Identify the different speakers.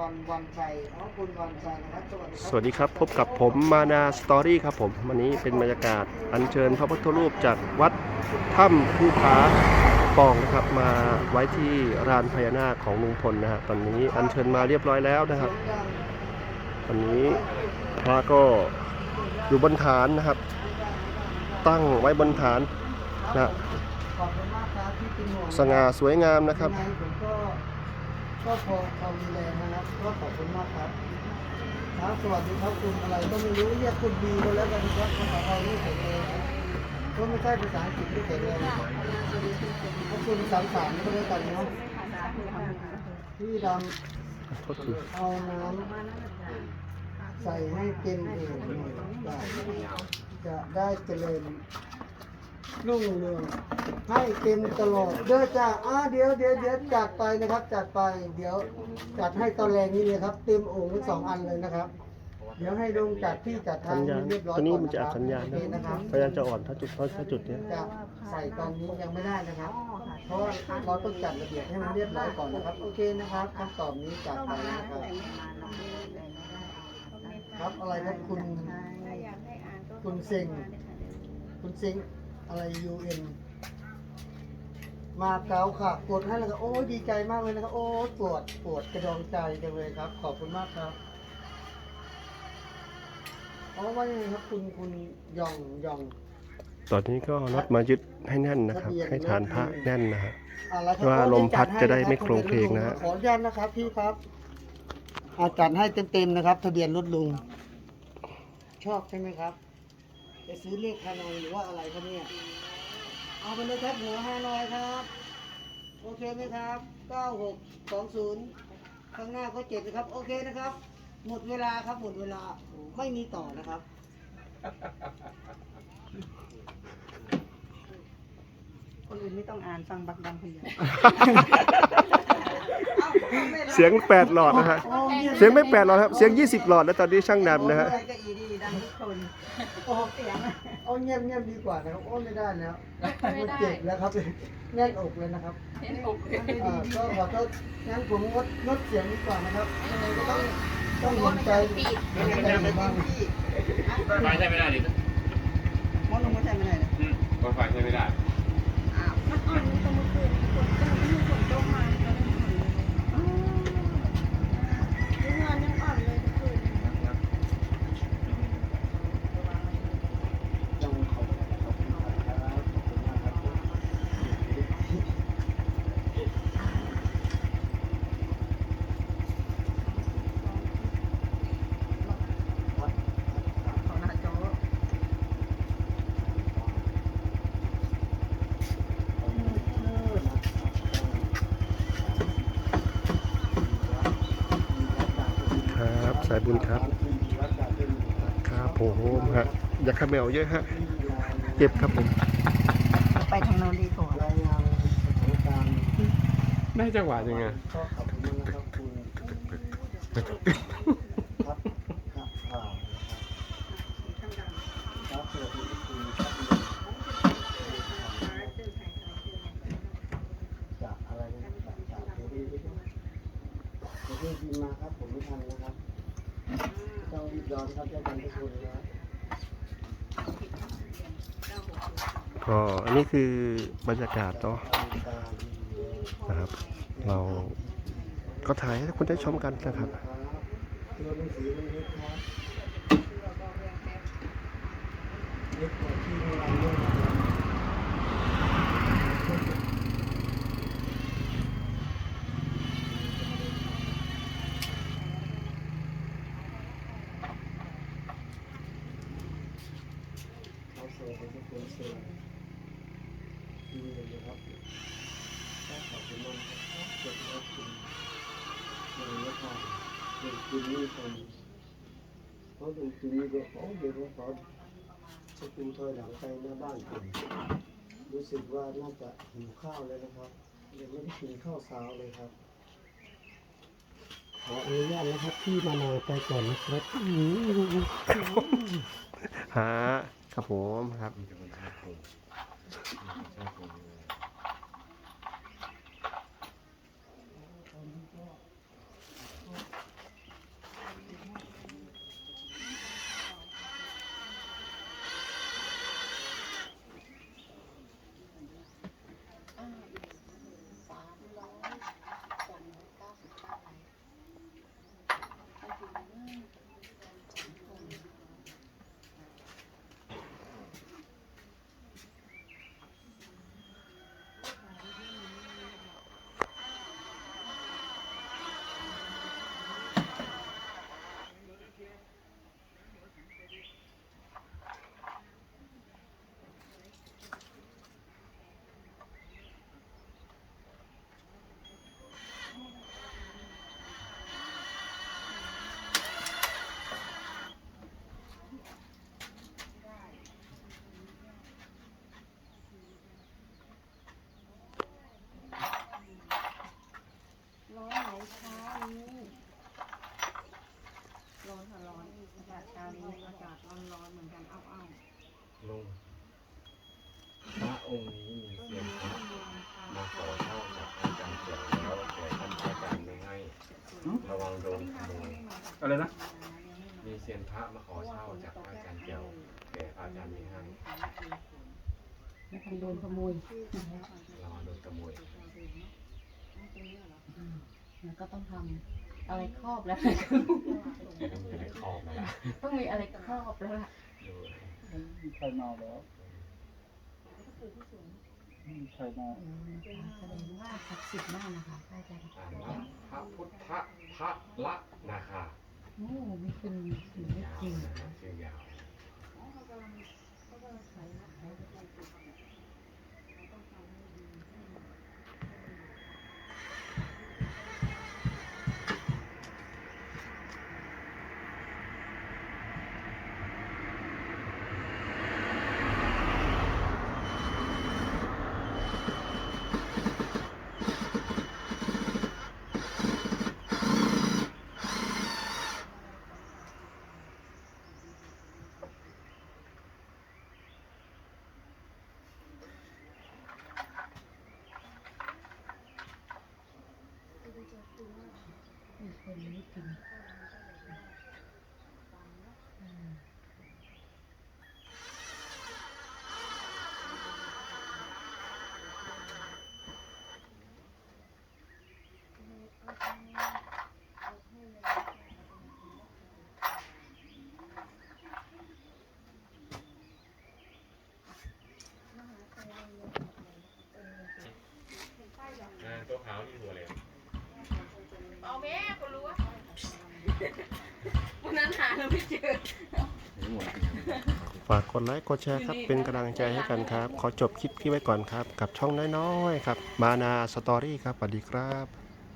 Speaker 1: วันวันชัยอ๋อคุณวันชัยนะครับสวัสดีครับ
Speaker 2: พบกับผมมานาสตอรี่ครับผมวันนี้เป็นบรรยากาศอัญเชิญพระพุทธรูปจากวัดถ้ำภูผาปองนะครับมาไว้ที่ลานพญานาคของลุงพลนะฮะตอนนี้อัญเชิญมาเรียบร้อยแล้วนะครับตอนนี้พระก็อยู่บนฐานนะครับ ตั้งไว้บนฐานนะสง่าสวยงามนะครับ
Speaker 1: ก็พอพอมีแรงนะครับ ก็ขอบคุณมากครับครับสวัสดีครับคุณอะไรก็ไม่รู้เรียกคุณบีก็แล้วกันครับภาษาไทยนี่แข็งแรงนะก็ไม่ใช่ภาษาอังกฤษที่แข็งแรงถ้าคุณสามสามก็แล้วกันเนาะพี่ดำเอาน้ำใส่ให้เต็มเองได้จะได้เจริญรุ่งเรือง ให้เต็มตลอดเด้อจ้าอ่าเดี๋ยวเดี๋ยวเดี๋ยวจัดไปนะครับ จัดไป เดี๋ยวจัดให้ตอนแรงนี้เลยครับ เต็มโอ่งทั้งสองอันเลยนะครับ เดี๋ยวให้ลุงจัดที่จัดทา
Speaker 2: สั
Speaker 1: ง
Speaker 2: ญญาณ
Speaker 1: เรียบร้อย
Speaker 2: ตัวนี้
Speaker 1: ก่อน
Speaker 2: มันจะ
Speaker 1: นะ
Speaker 2: อั
Speaker 1: ครับ
Speaker 2: ดสัญญาณ
Speaker 1: โอเคนะครับ
Speaker 2: พยายามจะอ่อนถ้าจุดถ้าจุดเนี้ย
Speaker 1: จะใส่ตอนนี้ยังไม่ได้นะครับ เพราะว่าเราต้องจัดระเบียบให้มันเรียบร้อยก่อนนะครับ โอเคนะครับคำตอบนี้จัดไปนะครับ ครับอะไรครับคุณคุณเซ็งคุณเซ็งอะไร UN มาเก๊าค่ะกดให้แล้วก็โอ้ยดีใจมากเลยนะครับ โอ้ยปวดปวดกระดองใจจังเลยครับ ขอบคุณมากครับอ๋อว่ายังไงครับคุณคุณยองยอง
Speaker 2: ตอนนี้ก็น็อตมายึดให้แน่นนะครับ ให้ฐานพระแน่นนะฮะ
Speaker 1: อะไรครับ
Speaker 2: ว่าลมพัดจะได้ไม่โครงเพลงนะฮะ
Speaker 1: ขออนุญาตนะครับพี่ครับอาจัดให้เต็มๆนะครับ ทะเบียนรถลุง ชอบใช่ไหมครับ จะซื้อเลขฮานอยหรือว่าอะไรครับเนี่ย เอาไปเลยครับหัวฮานอยครับ โอเคไหมครับ9620ข้างหน้าก็เจ็ดนะครับ โอเคนะครับ หมดเวลาครับหมดเวลาไม่มีต่อนะครับ
Speaker 3: คนอื่นไม่ต้องอ่านฟังบักดังคนเดียว
Speaker 2: เสียงแปดหลอดนะฮะ
Speaker 1: โอ้งีบ
Speaker 2: เสียงไม่แปดหลอดครับเสียง20หลอดแล้วตอนนี้ช่างดำนะฮะ
Speaker 3: อะไรก็อีดีดังทุกคน
Speaker 1: โอ้
Speaker 3: เสียง
Speaker 1: โอ้เงียบเงียบดีกว่านะครับโอ้ไม่ได้แล้วมันเจ็บแล้วครับแน่นอกเลยนะครับ
Speaker 3: เห็นอก
Speaker 1: อ่าก็ขอโทษงั้นผมงดงดเสียงดีกว่านะครับยังไงก็ต้องต้องเห็นใจเห็นใจผมบ้าง
Speaker 4: ไฟใช้ไม่ได้ดิ
Speaker 3: มองลงมาใช่ไม่ได้เลย
Speaker 4: อืมไฟใช้ไม่ได้
Speaker 3: อ้าวมันอ่อนตรงเมื่อคืนฝนตกมันฝนตกมาก็เลยอ่อนเลยงานยังอ่อนเลยเมื่อคืน
Speaker 1: ยังขอบขอบคุณครับขอบคุณมากครับ
Speaker 3: ของนาโจ
Speaker 2: ครับ สายบุญครับครับผมฮะอย่าขมแมวเยอะฮะเจ็บครับผม
Speaker 3: ไปทางโน้นดีกว่ารา
Speaker 1: ยงานสถานการณ์
Speaker 4: ได้จังหวะยังไง
Speaker 1: ก็ขอบคุณนะครับคุณครับครับอ่านะครับสวัสดีคุณครับจากอะไรนะจากจากเทวีเทวีบินมาครับผมไม่ทันนะครับต้ อนครับเจ้ากันทุกคนนะครับ
Speaker 2: ก็อันนี้คือบรรยากาศเนาะนะครับ เราก็ถ่ายให้คุณได้ชมกันนะครับ
Speaker 1: เล็กครับเล็กกว่าที่เราเล่นเขา เสิร์ฟเป็นคนเสิร์ดีเลยนะครับก็ขอบคุณมากครับเกิดแล้วคุณเลยนะครับเด็กคุณนี่คนเขาดูจุนี้เดี๋ยวเขาเดี๋ยวเขาจะกินถอยหลังไปหน้าบ้านผมรู้สึกว่าน่าจะหิวข้าวแล้วนะครับยังไม่ได้กินข้าวเช้าเลยครับขออนุญาตนะครับพี่มานาวไปก่อนนะครับ
Speaker 2: ฮะ ครับผมครับ
Speaker 4: ระวังโดนขโมย
Speaker 5: อะไรนะ
Speaker 4: มีเซียนพระมาขอเช่าจากพระอาจารย์เจียวแต่พระอาจารย์มีให้
Speaker 6: ไม่ทันโดนขโมย
Speaker 4: ระวังโดนขโมย
Speaker 6: แล้วก็ต้องทำอะไรครอบแล้ว
Speaker 4: แต่ต้องมีอะไรครอบมาละ
Speaker 6: ต้องมีอะไรครอบแล้วล่ะ
Speaker 4: ดู
Speaker 5: มีใครมาแล้ว มีใครมา
Speaker 6: แสดงว่าศักดิ์สิทธิ์มากนะคะพระอาจารย์
Speaker 4: อ่านว่าพระพุทธพระละนะคะ
Speaker 6: โอ้ไม่เป็นสิ่งที่
Speaker 4: ยาว
Speaker 6: จริง
Speaker 4: นะชื่อยาว
Speaker 6: คนไม่จริง
Speaker 4: อ่าตัวขาวที่หัวเลย
Speaker 6: เอาแม่ก็รู้ว่า วันนั้นหาเราไม่เจอ
Speaker 2: ฝากกดไลค์กดแชร์ครับ เป็นกำลังใจให้กันครับ ขอจบคลิปนี้ไว้ก่อนครับ กับช่องน้อยๆครับ มานาสตอรี่ครับสวัสดีครับ